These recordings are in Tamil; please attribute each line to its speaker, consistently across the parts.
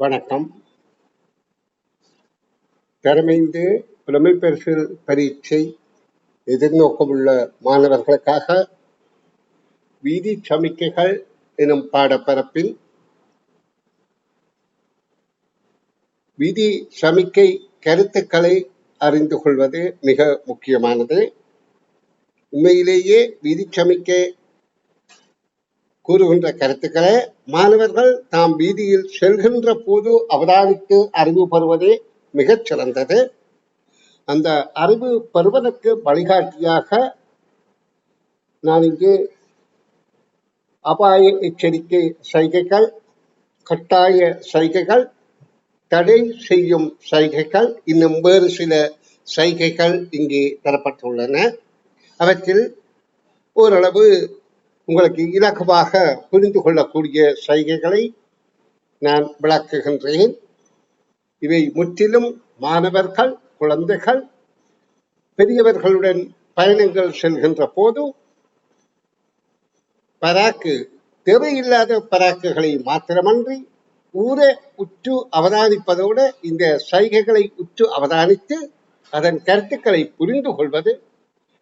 Speaker 1: வணக்கம். திறமைந்து புலமை பரிசில் பரீட்சை எதிர்நோக்கமுள்ள மாணவர்களுக்காக வீதி சமிக்கைகள் எனும் பாடப்பரப்பில் வீதி சமிக்கை கருத்துக்களை அறிந்து கொள்வது மிக முக்கியமானது. உண்மையிலேயே வீதி சமிக்கை கூறுகின்ற கருத்துக்களை மாணவர்கள் தாம் வீதியில் செல்கின்ற போது அவதானித்து அறிவு பெறுவதே மிகச் சிறந்தது. அந்த அறிவு பெறுவதற்கு வழிகாட்டியாக நான் இங்கு அபாய எச்சரிக்கை சைகைகள் கட்டாய சைகைகள் தடை செய்யும் சைகைகள் இன்னும் வேறு சில சைகைகள் இங்கே தரப்பட்டுள்ளன. அவற்றில் ஓரளவு உங்களுக்கு இலகுவாக புரிந்து கொள்ளக்கூடிய சைகைகளை நான் விளக்குகின்றேன். இவை முற்றிலும் மாணவர்கள் குழந்தைகள் பெரியவர்களுடன் பயணங்கள் செல்கின்ற போது பராக்கு தேவையில்லாத பராக்குகளை மாத்திரமன்றி ஊரை உற்று அவதானிப்பதோடு இந்த சைகைகளை உற்று அவதானித்து அதன் கருத்துக்களை புரிந்து கொள்வது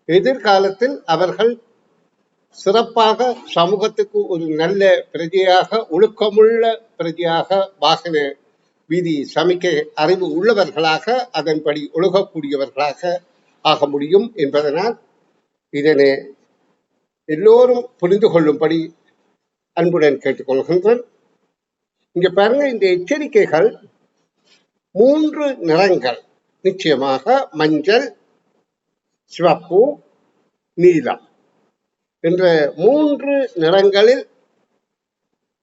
Speaker 1: எதிர்காலத்தில் அவர்கள் சிறப்பாக சமூகத்துக்கு ஒரு நல்ல பிரஜையாக ஒழுக்கமுள்ள பிரஜையாக வாகன வீதி சமைக்க அறிவு உள்ளவர்களாக அதன்படி ஒழுகக்கூடியவர்களாக ஆக முடியும் என்பதனால் இதனை எல்லோரும் புரிந்து கொள்ளும்படி அன்புடன் கேட்டுக்கொள்கின்றேன் இங்க பாருங்க இந்த எச்சரிக்கைகள் மூன்று நிறங்கள். நிச்சயமாக மஞ்சள் சிவப்பு நீலம். என்ற மூன்று நிறங்களில்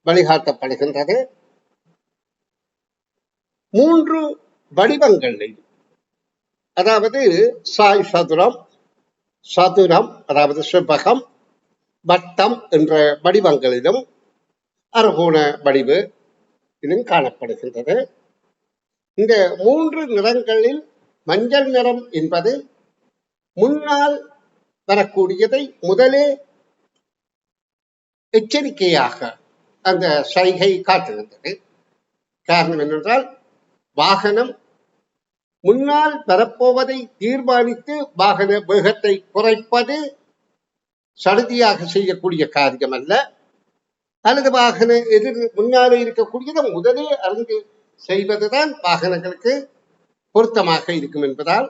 Speaker 1: வழிகாட்டப்படுகின்றது. மூன்று வடிவங்களில் அதாவது சாய் சதுரம் சதுரம் அதாவது செவ்வகம் வட்டம் என்ற வடிவங்களிலும் அறுகோண வடிவு இதிலும் காணப்படுகின்றது. இந்த மூன்று நிறங்களில் மஞ்சள் நிறம் என்பது முன்னால் வரக்கூடியதை முதலே எச்சரிக்கையாக அந்த சைகை காட்டுகின்றது காரணம் என்னென்றால் வாகனம் முன்னால் வரப்போவதை தீர்மானித்து வாகன வேகத்தை குறைப்பது சடுதியாக செய்யக்கூடிய காரியம் அல்ல அல்லது வாகன எதிர் முன்னாலே இருக்கக்கூடியதை முதலே அறிந்து செய்வதுதான் வாகனங்களுக்கு பொருத்தமாக இருக்கும் என்பதால்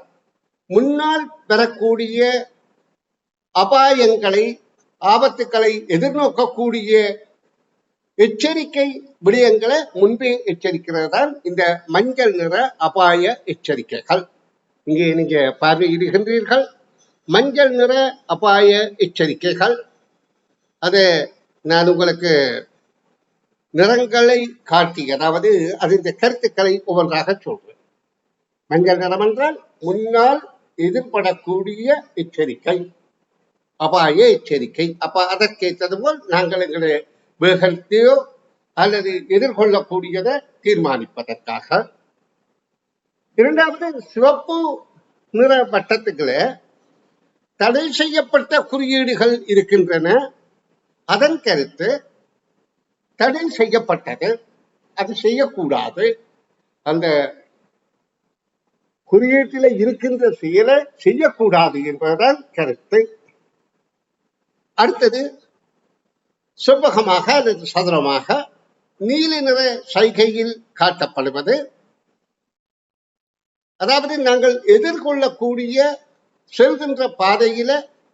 Speaker 1: முன்னால் பெறக்கூடிய அபாயங்களை ஆபத்துக்களை எதிர்நோக்கக்கூடிய எச்சரிக்கை விடயங்களை முன்பே எச்சரிக்கிறது தான் இந்த மஞ்சள் நிற அபாய எச்சரிக்கைகள். இங்கே நீங்க பார்வையிடுகின்றீர்கள். மஞ்சள் நிற அபாய எச்சரிக்கைகள். அது நான் உங்களுக்கு நிறங்களை காட்டி அதாவது அது இந்த கருத்துக்களை ஒவ்வொன்றாக சொல்றேன். மஞ்சள் நிறம் என்றால் முன்னால் எதிர்படக்கூடிய எச்சரிக்கை. அபாய எச்சரிக்கை. அப்ப அதற்கேற்றது போல் நாங்கள் எங்களை வேகத்தையோ அல்லது எதிர்கொள்ளக்கூடியதை தீர்மானிப்பதற்காக. இரண்டாவது சிவப்பு நிற வட்டத்துக்குள்ள தடை செய்யப்பட்ட குறியீடுகள் இருக்கின்றன. அதன் கருத்து தடை செய்யப்பட்டது அது செய்யக்கூடாது. அந்த குறியீட்டில் இருக்கின்ற செயலை செய்யக்கூடாது என்பதுதான் கருத்து. அடுத்தது செவ்வகமாக அல்லது சதுரமாக நீல நிற சைகையில் காட்டப்படுவது. அதாவது நாங்கள் எதிர்கொள்ளக்கூடிய செல்கின்ற பாதையில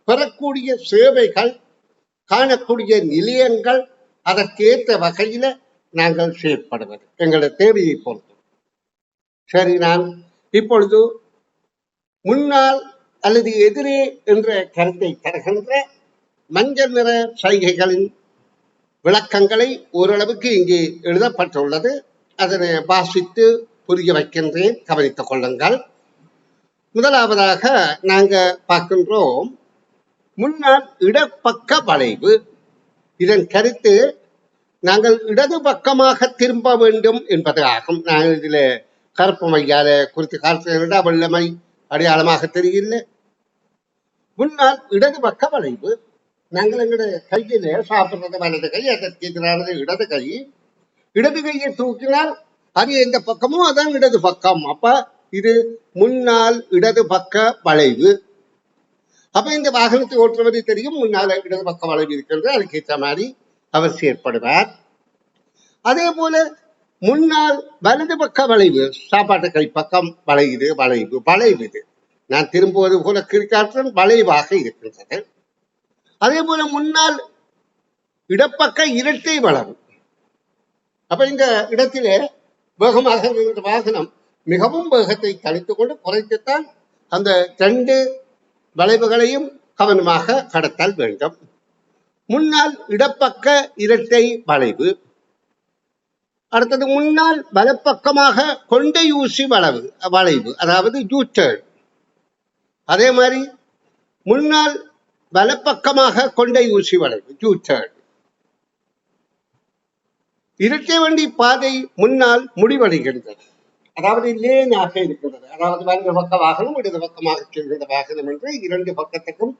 Speaker 1: பெறக்கூடிய சேவைகள் காணக்கூடிய நிலையங்கள் அதற்கேற்ற வகையில நாங்கள் செயற்படுவது எங்களது தேவையை பொறுத்து. சரி நான் இப்பொழுது முன்னால் அல்லது எதிரே என்ற கருத்தை தருகின்ற மஞ்சள் நிற சைகைகளின் விளக்கங்களை ஓரளவுக்கு இங்கே எழுதப்பட்டுள்ளது. அதனை வாசித்து புரிய வைக்கின்றேன். கவனித்துக் கொள்ளுங்கள். முதலாவதாக நாங்கள் பார்க்கின்றோம். முன்னால் இடப்பக்க வளைவு. இதன் கருத்து நாங்கள் இடது பக்கமாக திரும்ப வேண்டும் என்பது ஆகும். நாங்கள் இதில் கருப்பு மையால குறித்து காலத்தில் வெள்ளமை அடையாளமாக தெரியல முன்னால் இடது பக்க வளைவு. நாங்கள் எங்களுடைய கையில சாப்பிடுறது வலது கை அதற்கு எதிரானது இடது கை. இடது கையை தூக்கினால் அது எந்த பக்கமும் அதான் இடது பக்கம். அப்ப இது முன்னால் இடது பக்க வளைவு. அப்ப இந்த வாகனத்தை ஓட்டுறவரை தெரியும் முன்னால் இடது பக்க வளைவு இருக்கிறது அதுக்கு ஏற்ற மாதிரி அவர் செயற்படுவார். அதே போல முன்னால் வலது பக்க வளைவு சாப்பாட்டு கை பக்கம் வளையுது வளைவு வளைவு இது. நான் திரும்புவது போல கிரிக்காற்றன் வளைவாக இருக்கின்றது. அதே போல முன்னால் இடப்பக்க இரட்டை வளவு அப்ப இந்த இடத்திலே வேகமாக இருந்த வாகனம் மிகவும் வேகத்தை தணித்துக் கொண்டு குறைத்துத்தான் அந்த ரெண்டு வளைவுகளையும் கவனமாக கடத்தல் வேண்டும். முன்னால் இடப்பக்க இரட்டை வளைவு அடுத்தது முன்னால் வலப்பக்கமாக கொண்டை ஊசி வளைவு வளைவு அதாவது ஜூட்டர் அதே மாதிரி முன்னால் வலப்பக்கமாக கொண்டை ஊசி வளைவு. யூட்டர்ன் இரட்டை வண்டி பாதை முன்னால் முடிவடைகின்றது. அதாவது லேனாக இருக்கிறது அதாவது வலது பக்க வாகனம் இடது பக்கமாக செல்கிற வாகனம் என்று இரண்டு பக்கத்துக்கும்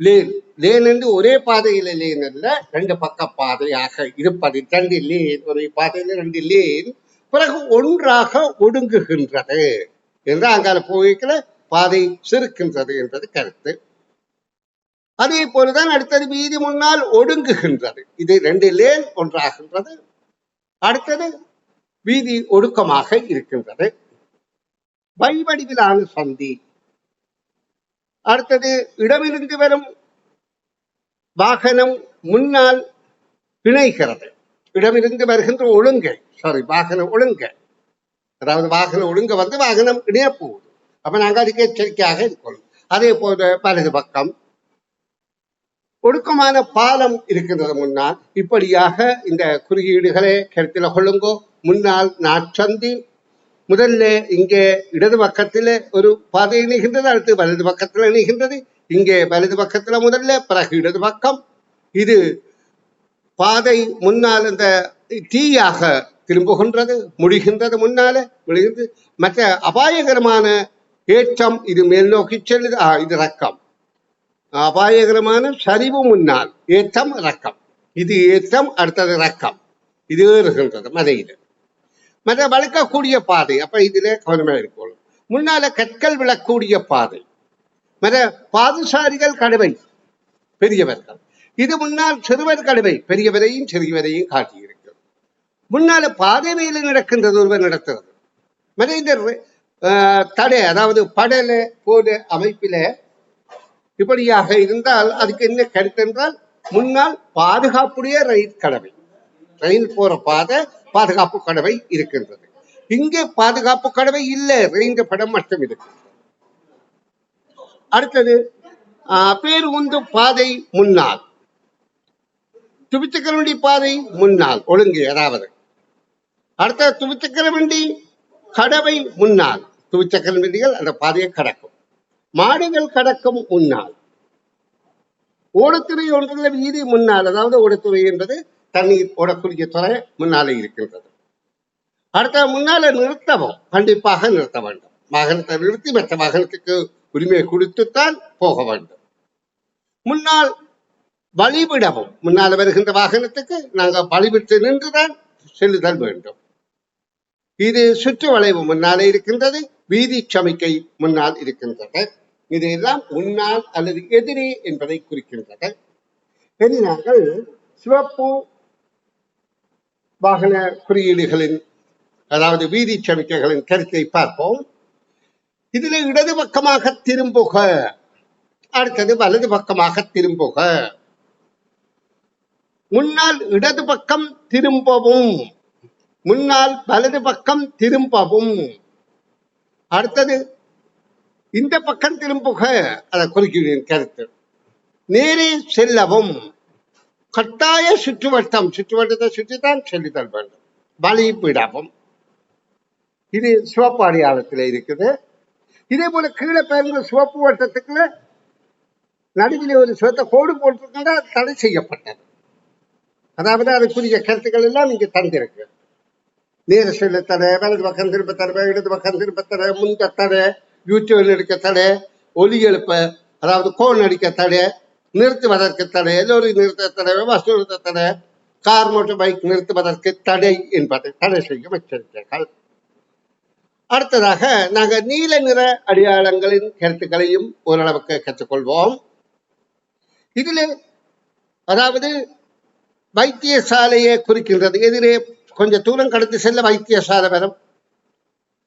Speaker 1: லேன். லேன் என்று ஒரே பாதையில லேன் அல்ல ரெண்டு பக்க பாதையாக இருப்பது. ரெண்டு லேன் ஒரு பாதையில ரெண்டு லேன். பிறகு ஒன்றாக ஒடுங்குகின்றது. என்று அங்கால போய்க்கல பாதை சிறுக்கின்றது என்பது கருத்து. அதே போலதான் அடுத்தது வீதி முன்னால் ஒடுங்குகின்றது. இது ரெண்டு லேன் ஒன்றாகின்றது. அடுத்தது வீதி ஒடுக்கமாக இருக்கின்றது. வைவடிவிலான சந்தி. அடுத்தது இடமிருந்து வரும் வாகனம் முன்னால் பிணைகிறது. இடமிருந்து வருகின்ற ஒழுங்கை சாரி வாகன ஒழுங்க. அதாவது வாகன ஒழுங்க வந்து வாகனம் இணைய போகுது. அப்ப நாங்கள் அதுக்கு எச்சரிக்கையாக இருக்கணும். அதே போல வலது பக்கம் ஒடுக்கமான பாலம் இருக்கின்றது முன்னால் இப்படியாக இந்த குறியீடுகளை கருத்தில் கொள்ளுங்கோ. முன்னால் நாட்சந்தி முதல்ல இங்கே இடது பக்கத்தில் ஒரு பாதை இணைகின்றது அடுத்து வலது பக்கத்தில் இணைகின்றது. இங்கே வலது பக்கத்தில் முதல்ல பிறகு இடது பக்கம். இது பாதை முன்னால் இந்த தீயாக திரும்புகின்றது முடிகின்றது முன்னால முடிகின்றது மற்ற அபாயகரமான ஏற்றம் இது மேல் நோக்கி செல்லுது. ஆ, இது ரக்கம் அபாயகரமான சரிவு முன்னால் ஏற்றம் இறக்கம். இது ஏற்றம் அடுத்தது இறக்கம். இது ஏறுகின்றது மதையில். மத வளர்க்கக்கூடிய பாதை அப்ப இதுல கவனமா இருக்கணும். முன்னால கற்கள் விழக்கூடிய பாதை. மத பாதுசாரிகள் கடுவை பெரியவர்கள். இது முன்னால் சிறுவர் கடுவை பெரியவரையும் சிறியவரையும் காட்டியிருக்கு முன்னால பாதை வேலை நடக்கின்றது ஒருவர் நடத்துறது. மத இந்த தடை அதாவது படல போல அமைப்பில இப்படியாக இருந்தால் அதுக்கு என்ன கருத்து என்றால் முன்னால் பாதுகாப்புடைய ரயில் கடவை ரயில் போற பாதை பாதுகாப்பு கடவை இருக்கின்றது. இங்கே பாதுகாப்பு கடவை இல்லை ரயில் படம் மட்டும் இருக்கு. அடுத்தது ஆஹ், பேர் உந்து பாதை முன்னால். துவிச்சக்கர வண்டி பாதை முன்னால் ஒழுங்கு அதாவது. அடுத்த துவிச்சக்கர வண்டி கடவை முன்னால். துவிச்சக்கர வண்டிகள் அந்த பாதையை கடக்கும். மாடுகள் கடக்கும் முன்னால். ஓடத்துறை ஒன்றில் வீதி முன்னால் அதாவது ஓடத்துறை என்பது தண்ணீர் ஓடக்கூடிய துறை முன்னாலே இருக்கின்றது. அடுத்த முன்னால நிறுத்தவும் கண்டிப்பாக நிறுத்த வேண்டும். வாகனத்தை நிறுத்தி மற்ற வாகனத்துக்கு உரிமை கொடுத்துத்தான் போக வேண்டும். முன்னால் வழிவிடவும் முன்னால் வருகின்ற வாகனத்துக்கு நாங்கள் வழிவிட்டு நின்றுதான் செல்லுதல் வேண்டும். இது சுற்று வளைவு முன்னாலே இருக்கின்றது வீதி சமிக்கை முன்னால் இருக்கின்றது. இதையெல்லாம் முன்னால் அல்லது எதிரே என்பதை குறிக்கின்றது. இனி சிவப்பு வாகன குறியீடுகளின் அதாவது வீதி சமிக்கைகளின் கருத்தை பார்ப்போம். இதில் இடது பக்கமாக திரும்புக அடுத்தது வலது பக்கமாக திரும்புக. முன்னால் இடது பக்கம் திரும்பவும் முன்னால் வலது பக்கம் திரும்பவும். அடுத்தது இந்த பக்கம் திரும்புக. அதை குறிக்கிறேன் கருத்து. நேரே செல்லவும். கட்டாய சுற்றுவட்டம். சுற்றுவட்டத்தை சுற்றித்தான் செல்லுதல் வேண்டும். வழிபிடவும் இது சிவப்பு அடையாளத்தில் இருக்குது. இதே போல கீழே பாருங்க சிவப்பு வட்டத்துக்குள்ள நடுவில் ஒரு சிவத்தை கோடு போட்டிருக்கா தடை செய்யப்பட்டது. அதாவது அதுக்குரிய கருத்துக்கள் எல்லாம் இங்க தந்திருக்கு. நேர தடை வலது பக்கம் திரும்ப தடவை இடது பக்கம் திரும்ப தடை முந்த தடை யூடியூப் எடுக்க தடை ஒலி எழுப்ப அதாவது கோன் அடிக்க தடை நிறுத்துவதற்கு தடை எல்லோரும் நிறுத்த தடை வசூல் நிறுத்த தடை கார் மோட்டர் பைக் நிறுத்துவதற்கு தடை என்பதை தடை செய்யும் எச்சரிக்கைகள் அடுத்ததாக நாங்கள் நீல நிற அடையாளங்களின் கருத்துக்களையும் ஓரளவுக்கு கற்றுக்கொள்வோம். இதில் அதாவது வைத்தியசாலையை குறிக்கின்றது. எதிரே கொஞ்சம் தூரம் கடந்து செல்ல வைத்தியசால வரும்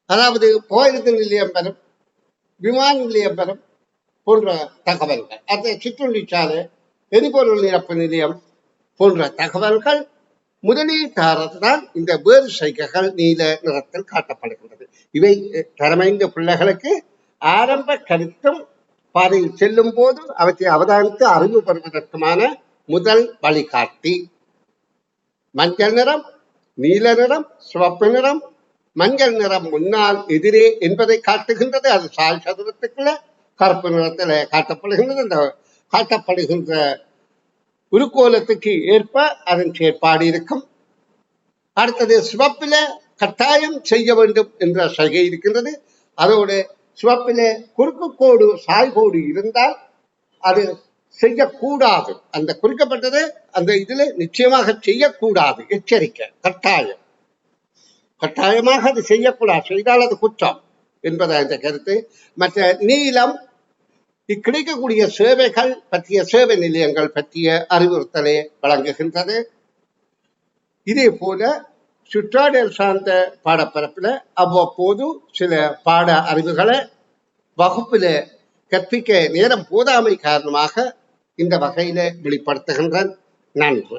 Speaker 1: அதாவது போயிருக்கு நிலையம் வரும் விமான நிலையம் வரும் போன்ற தகவல்கள். அது சிற்றுண்டிச்சாலை எரிபொருள் நிரப்பு நிலையம் போன்ற தகவல்கள் முதலீட்டாளர்தான் இந்த வேறு சைகைகள் நீல நிறத்தில் காட்டப்படுகின்றது. இவை திறமைந்த பிள்ளைகளுக்கு ஆரம்ப கருத்தும் பாதையில் செல்லும் போது அவற்றை அவதானித்து அறிவு பெறுவதற்குமான முதல் வழிகாட்டி. மஞ்சள் நிறம் நீல நிறம் சிவப்பு நிறம் மஞ்சள் நிறம் முன்னால் எதிரே என்பதை காட்டுகின்றது. அது சால் சதுரத்துக்குள்ள கருப்பு நிறத்தில் காட்டப்படுகின்றது. அந்த காட்டப்படுகின்ற உருக்கோலத்துக்கு ஏற்ப அதன் செயற்பாடு இருக்கும். அடுத்தது சிவப்பில கட்டாயம் செய்ய வேண்டும் என்ற சைகை இருக்கின்றது. அதோடு சிவப்பில குறுக்கு கோடு சாய்கோடு இருந்தால் அது செய்யக்கூடாது. அந்த குறிக்கப்பட்டது அந்த இதுல நிச்சயமாக செய்யக்கூடாது. எச்சரிக்கை கட்டாயம். கட்டாயமாக அது செய்யக்கூடாது. செய்தால் அது குற்றம் என்பது அந்த கருத்து. மற்ற நீளம் கிடைக்கக்கூடிய சேவைகள் பற்றிய சேவை நிலையங்கள் பற்றிய அறிவுறுத்தலை வழங்குகின்றது. இதே போல சுற்றாடல் சார்ந்த பாடப்பரப்பில் அவ்வப்போது சில பாட அறிவுகளை வகுப்பில் கற்பிக்க நேரம் போதாமை காரணமாக இந்த வகையில வெளிப்படுத்துகின்றன. நன்று.